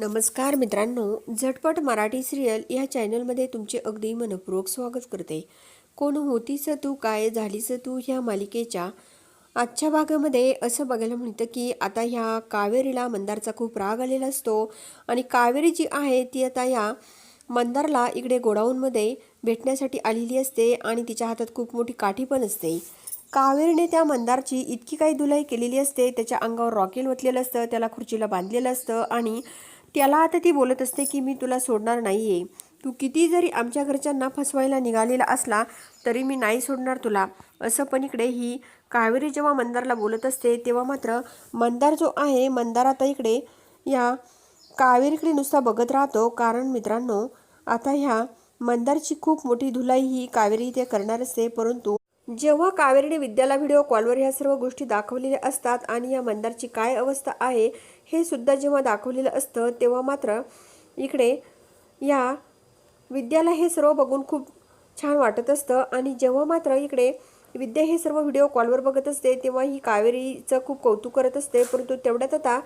नमस्कार मित्रांनो झटपट मराठी सिरियल या चॅनलमध्ये तुमचे अगदी मनपूर्वक स्वागत करते. कोण होतीस तू काय झालीस तू ह्या मालिकेच्या? आजच्या भागामध्ये असं बघायला मिळतं की आता ह्या कावेरीला मंदारचा खूप राग आलेला असतो आणि कावेरी जी आहे ती आता या मंदारला इकडे गोडाऊनमध्ये भेटण्यासाठी आलेली असते आणि तिच्या हातात खूप मोठी काठी पण असते. कावेरीने त्या मंदारची इतकी काही धुलाई केलेली असते त्याच्या अंगावर रॉकेल ओतलेलं असतं त्याला खुर्चीला बांधलेलं असतं आणि त्याला आता ती बोलत असते की मी तुला सोडणार नाही आहे तू किती जरी आमच्या घरच्यांना फसवायला निघालेला असला तरी मी नाही सोडणार तुला. असं पण इकडे ही कावेरी जेव्हा मंदारला बोलत असते तेव्हा मात्र मंदार जो आहे मंदार आता इकडे या कावेरीकडे नुसता बघत राहतो. कारण मित्रांनो आता ह्या मंदारची खूप मोठी धुलाई ही कावेरी इथे करणार असते परंतु जेव्हा कावेरीने विद्याला व्हिडिओ कॉलवर ह्या सर्व गोष्टी दाखवलेल्या असतात आणि या मंदारची काय अवस्था आहे हे सुद्धा जेव्हा दाखवलेलं असतं तेव्हा मात्र इकडे या विद्याला हे सर्व बघून खूप छान वाटत असतं. आणि जेव्हा मात्र इकडे विद्या हे सर्व व्हिडिओ कॉलवर बघत असते तेव्हा ही कावेरीचं खूप कौतुक करत असते. परंतु तेवढ्यात आता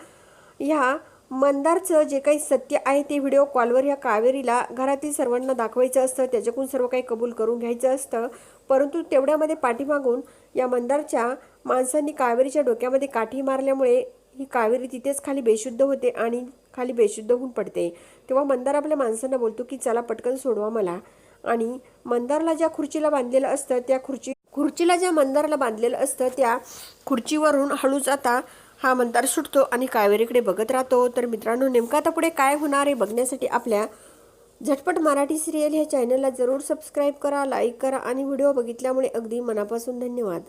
ह्या मंदारचं जे काही सत्य आहे ते व्हिडिओ कॉलवर ह्या कावेरीला घरातील सर्वांना दाखवायचं असतं त्याच्याकडून सर्व काही कबूल करून घ्यायचं असतं. परंतु तेवढ्यामध्ये पाठीमागून या मंदारच्या माणसांनी कावेरीच्या डोक्यामध्ये काठी मारल्यामुळे ही कावेरी तिथेच खाली बेशुद्ध होते आणि खाली बेशुद्ध होऊन पडते. तेव्हा मंदार आपल्या माणसांना बोलतो की चला पटकन सोडवा मला. आणि मंदारला ज्या खुर्चीला बांधलेलं असतं त्या खुर्ची खुर्चीला ज्या मंदारला बांधलेलं असतं त्या खुर्चीवरून हळूच आता हा मंदार सुटतो आणि कावेरीकडे बघत राहतो. तर मित्रांनो नेमका आता पुढे काय होणार आहे बघण्यासाठी आपल्या झटपट मराठी सिरियल ह्या चॅनलला जरूर सबस्क्राईब करा लाईक करा आणि व्हिडिओ बघितल्यामुळे अगदी मनापासून धन्यवाद.